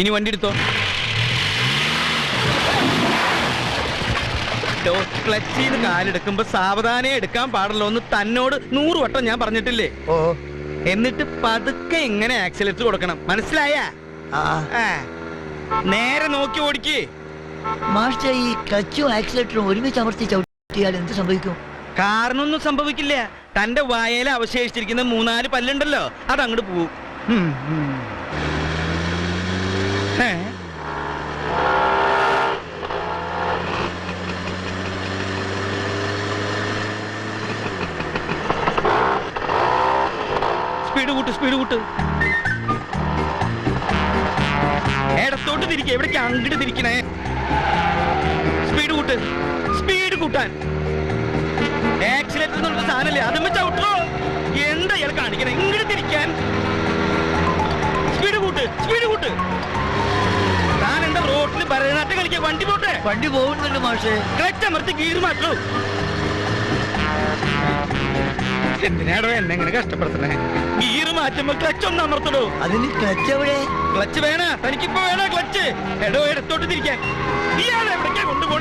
ഇനി വണ്ടി എടുത്തോ? ക്ലച്ച് കാലെടുക്കുമ്പോ സാവധാനം എടുക്കാൻ പാടുള്ളൂ. എന്ന് തന്നോട് നൂറ് വട്ടം ഞാൻ പറഞ്ഞിട്ടില്ലേ? ഓ. എന്നിട്ട് പതുക്കെ എങ്ങനെ ആക്സിലേറ്റർ കൊടുക്കണം. മനസ്സിലായ? നേരെ നോക്കി ഓടിക്കേ. മാസ്റ്റർ ഈ ക്ലച്ചും ആക്സിലേറ്ററും ഒരുമിച്ച് അമർത്തി ചവിട്ടിയാൽ എന്ത് സംഭവിക്കും? കാരണമൊന്നും സംഭവിക്കില്ല. തന്റെ വായയിൽ അവശേഷിച്ചിരിക്കുന്ന മൂന്നാൽ പല്ലുണ്ടല്ലോ. അത് അങ്ങോട്ട് പോവും സ്പീഡ് കൂട്ട് സ്പീഡ് കൂട്ട്. ഇടത്തോട്ട് തിരിക്കുക എവിടേക്ക് അങ്ങോട്ട് തിരിക്കണേ? സ്പീഡ് കൂട്ട് സ്പീഡ് കൂട്ടാൻ. ആക്സിലേറ്റർ എന്നുള്ള സാധനല്ലേ? അതും വെച്ച് ഔട്ടോ എന്താ ഇയാൾ കാണിക്കണേ? ഇങ്ങോട്ട് തിരിക്കാൻ. സ്പീഡ് കൂട്ട് സ്പീഡ് കൂട്ട്. താൻ എന്താ റോഡിൽ ഭരതനാട്യം കളിക്കാൻ? വണ്ടി പോട്ടെ? വണ്ടി പോകുന്നുണ്ട് മാഷേ. ക്ലച്ച് അമർത്തി ഗീർ മാറ്റൂ. എന്തിനാടോ എന്നെ ഇങ്ങനെ കഷ്ടപ്പെടുത്തണേ ഗീർ മാറ്റുമ്പോ ക്ലച്ച് ഒന്ന് അമർത്തടോ. അതിന് ക്ലച്ച് എവിടെ? ക്ലച്ച് വേണ തനിക്കിപ്പോ വേണ ക്ലച്ച് എടോ എടുത്തോട്ട് തിരിക്കാൻ. ഇയാളെ എവിടേക്കാ കൊണ്ടുപോണേ?